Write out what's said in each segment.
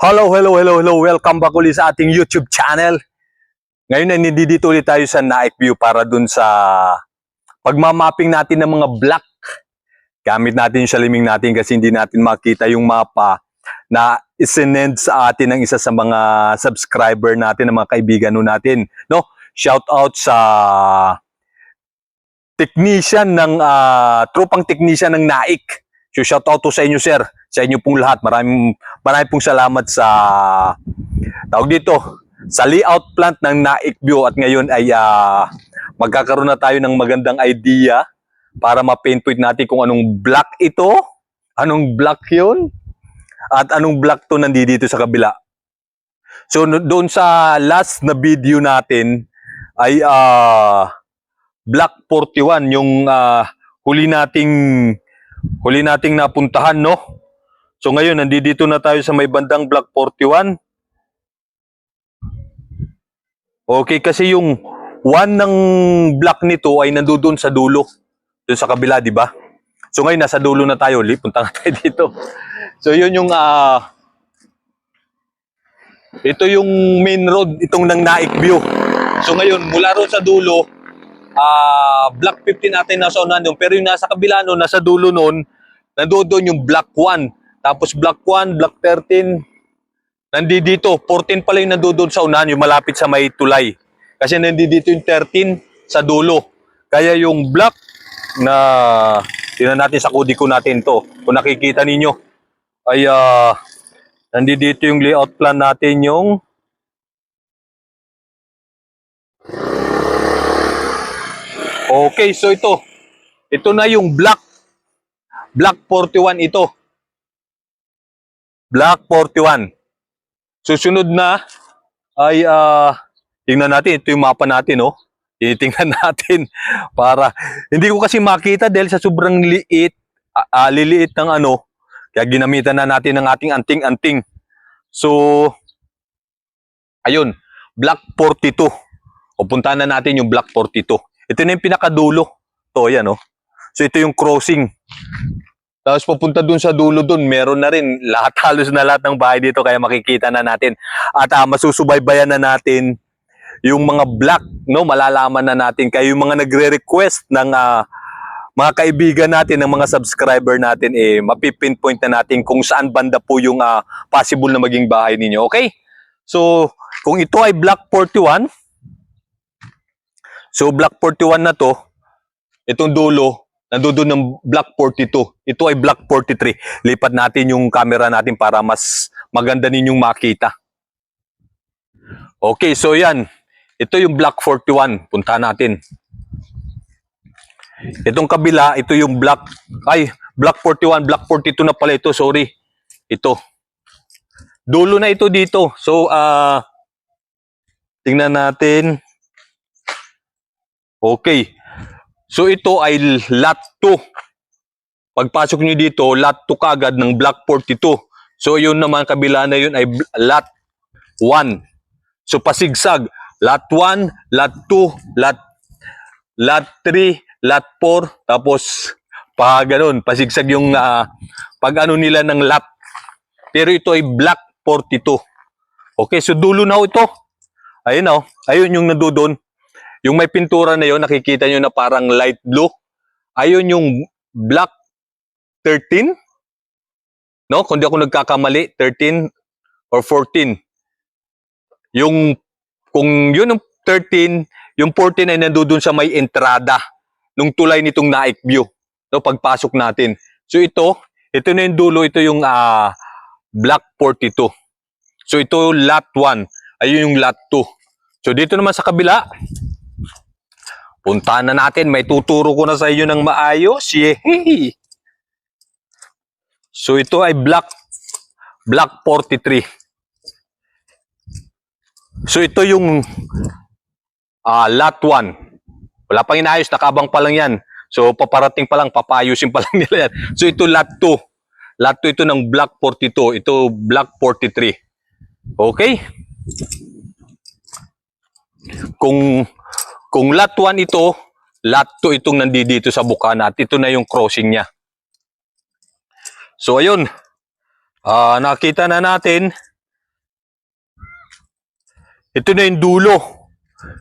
Hello, hello, hello, hello. Welcome back ulit sa ating YouTube channel. Ngayon ay nandito ulit tayo sa Naik View para dun sa pagmamapping natin ng mga block. Gamit natin yung saliming natin kasi hindi natin makita yung mapa na isinend sa atin ng isa sa mga subscriber natin, ng mga kaibigan natin. No? Shout out sa technician ng ah, tropang technician ng Naik. So shout out to sa inyo sir, sa inyo pong lahat. Maraming maraming pong salamat sa tawag dito sa layout plant ng Naik View at ngayon ay ah, magkakaroon na tayo ng magandang idea para ma-pinpoint natin kung anong block ito, anong block 'yun, at anong block to nandito sa kabila. So doon sa last na video natin ay ah block 41 yung ah, huli nating huli nating napuntahan no. So ngayon nandito na tayo sa may bandang block 41. Okay kasi yung one ng block nito ay nandoon sa dulo. Doon sa kabila, di ba? So ngayon nasa dulo na tayo, Li. Punta nga tayo dito. So yun yung ah ito yung main road itong ng Naik View. So ngayon mula ron sa dulo ah block 15 natin nasa unahan doon. Pero yung nasa kabila noon, nasa dulo noon, nandoon yung block 1. Tapos block 1, block 13, nandito, 14 pala yung nandoon sa unahan, yung malapit sa may tulay. Kasi nandito yung 13 sa dulo. Kaya yung block na tingnan natin sa kodi ko natin to. Kung nakikita ninyo, ay ah, nandito yung layout plan natin yung Okay, so ito. Ito na yung block. Block 41 ito. Block 41. Susunod na ay ah tingnan natin ito yung mapa natin oh. Titingnan natin para hindi ko kasi makita dahil sa sobrang liit ah, liliit ng ano kaya ginamitan na natin ng ating anting-anting. So ayun, block 42. O puntahan na natin yung block 42. Ito na yung pinakadulo. To, yan oh. So ito yung crossing. Tapos papunta dun sa dulo dun, meron na rin lahat halos na lahat ng bahay dito kaya makikita na natin. At ah, masusubaybayan na natin yung mga block, no? Malalaman na natin kayo yung mga nagre-request ng ah, mga kaibigan natin, ng mga subscriber natin, eh, mapipinpoint na natin kung saan banda po yung ah, possible na maging bahay ninyo. Okay? So, kung ito ay block 41, so block 41 na to, itong dulo, nandoon ng block 42. Ito ay block 43. Lipat natin yung camera natin para mas maganda ninyong makita. Okay, so yan. Ito yung block 41. Punta natin. Itong kabila, ito yung block, ay, block 41, block 42 na pala ito, sorry. Ito. Dulo na ito dito. So, ah, tingnan natin. Okay. So ito ay lot 2. Pagpasok nyo dito, lot 2 kagad ng block 42. So yun naman kabila na yun ay lot 1. So pasigsag, lot 1, lot 2, lot lot 3, lot 4, tapos pa ganun, pasigsag yung ah, pag ano nila ng lot. Pero ito ay block 42. Okay, so dulo na ito. Ayun oh, ayun yung nandoon. Yung may pintura na yon nakikita nyo na parang light blue. Ayun yung black 13. No? Kung di ako nagkakamali, 13 or 14. Yung, kung yun yung 13, yung 14 ay nandoon sa may entrada nung tulay nitong Naik View. No? Pagpasok natin. So ito, ito na yung dulo, ito yung ah, black 42. So ito lot 1. Ayun yung lot 2. So dito naman sa kabila, Puntahan na natin. May tuturo ko na sa inyo ng maayos. Yehey! So ito ay block block 43. So ito yung ah lot 1. Wala pang inayos, nakabang pa lang yan. So paparating pa lang, papayusin pa lang nila yan. So ito lot 2. Lot 2 ito ng block 42. Ito block 43. Okay? Kung kung lot 1 ito, lot 2 itong nandito sa bukana at ito na yung crossing niya. So ayun, Ah nakita na natin Ito na yung dulo.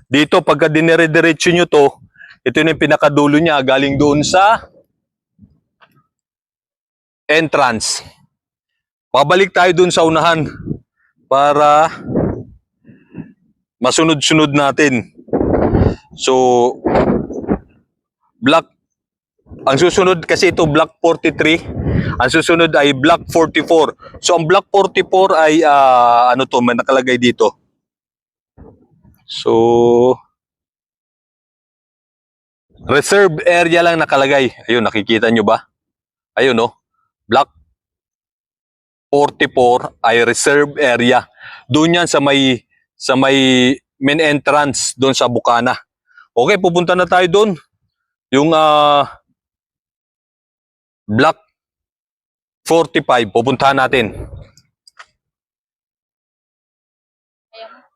Dito, pagka dinire-diretso nyo to, ito na yung pinakadulo niya, galing doon sa entrance. Pabalik tayo doon sa unahan para masunod-sunod natin. So, block, ang susunod kasi ito block 43, ang susunod ay block 44. So, ang block 44 ay, ah, ano to, may nakalagay dito. So, reserve area lang nakalagay. Ayun, nakikita nyo ba? Ayun, no? Block 44 ay reserve area. Doon yan sa may sa may main entrance doon sa Bukana. Okay, pupunta na tayo doon. Yung ah block 45 pupuntahan natin.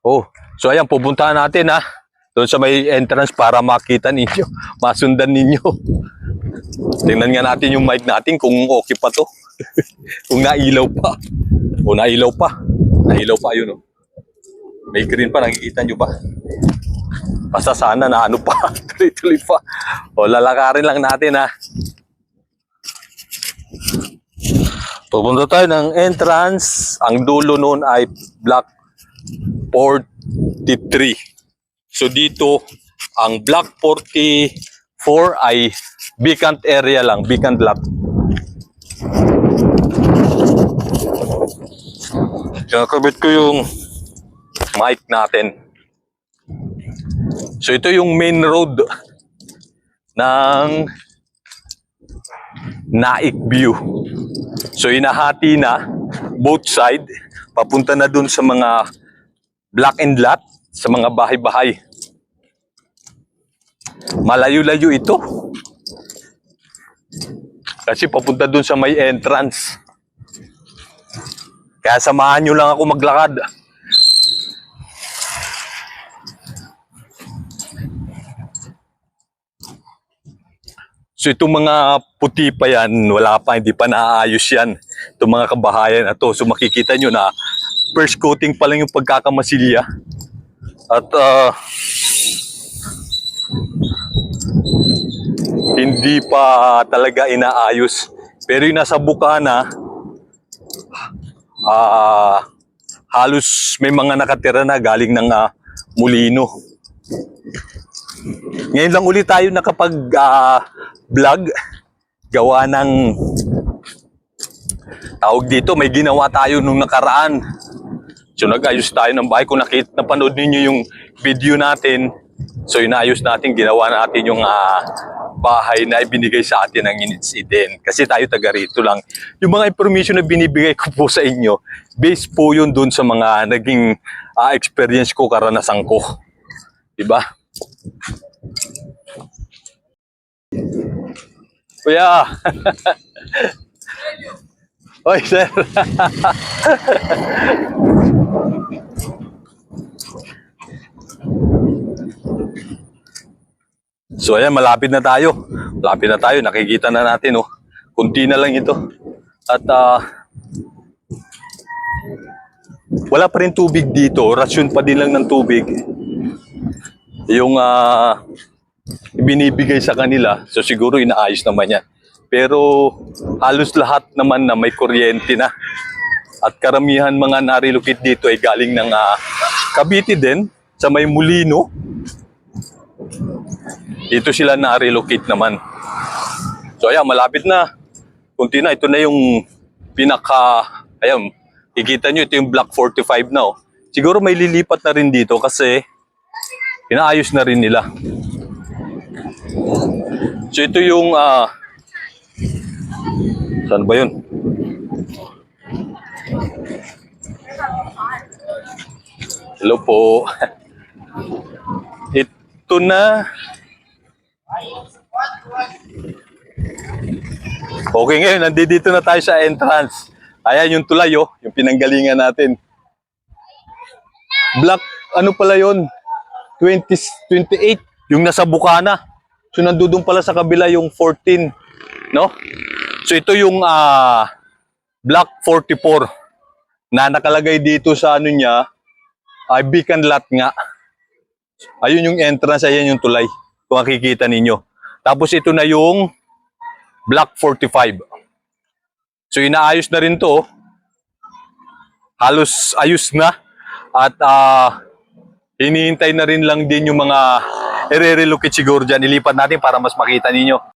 Oh, so ayan pupuntahan natin ha. Doon sa may entrance para makita ninyo, masundan ninyo. Tingnan nga natin yung mic natin kung okay pa to. kung nailaw pa. O nailaw pa. Nailaw pa yun. Oh. May green pa, nakikita nyo ba? Basta sana na ano pa, tuloy-tuloy pa. O lalakarin lang natin ha. Pupunta tayo ng entrance. Ang dulo noon ay block 43. So dito, ang block 44 ay vacant area lang, vacant lot. Kinakabit ko yung mic natin. So ito yung main road ng Naik View. So inahati na both side papunta na dun sa mga block and lot sa mga bahay-bahay. Malayo-layo ito. Kasi papunta dun sa may entrance. Kaya samahan nyo lang ako maglakad. So itong mga puti pa yan, wala pa, hindi pa naayos yan. Itong mga kabahayan na to. So makikita nyo na first coating pa lang yung pagkakamasilya. At ah, hindi pa talaga inaayos. Pero yung nasa Bukana, ah halos may mga nakatira na galing ng ah, Mulino. Ngayon lang ulit tayo nakapag ah, vlog. Gawa ng tawag dito may ginawa tayo nung nakaraan. So nag-ayos tayo ng bahay. Kung nakita napanood ninyo yung video natin so inayos natin ginawa natin yung ah, bahay na ibinigay sa atin ng incident kasi tayo taga rito lang. Yung mga information na binibigay ko po sa inyo based po yun dun sa mga naging ah, experience ko karanasan ko. Diba Kuya. Oy, sir. so ayan, malapit na tayo. Malapit na tayo. Nakikita na natin, oh. Kunti na lang ito. At ah, wala pa rin tubig dito. Rasyon pa din lang ng tubig. Yung ah, binibigay sa kanila. So siguro inaayos naman yan. Pero halos lahat naman na may kuryente na. At karamihan mga narilocate dito ay galing ng ah, Cavite din, sa may Mulino. Dito sila na-relocate naman. So ayan, malapit na. Kunti na, ito na yung pinaka, ayan, kikita nyo, ito yung Block 45 na oh. Siguro may lilipat na rin dito kasi inaayos na rin nila. So ito yung ah Saan ba 'yun? Hello po. Ito na. Okay ngayon, nandito na tayo sa entrance. Ayan yung tulay oh, yung pinanggalingan natin. Black, ano pala yon 20, 28, yung nasa Bukana. So nandudong pala sa kabila yung 14, no? So ito yung ah Block 44 na nakalagay dito sa ano niya ay beacon lot nga. Ayun yung entrance, ayan yung tulay. Kung makikita ninyo. Tapos ito na yung Block 45. So inaayos na rin to. Halos ayos na. At ah hinihintay na rin lang din yung mga i-relocate siguro dyan. Ilipat natin para mas makita ninyo.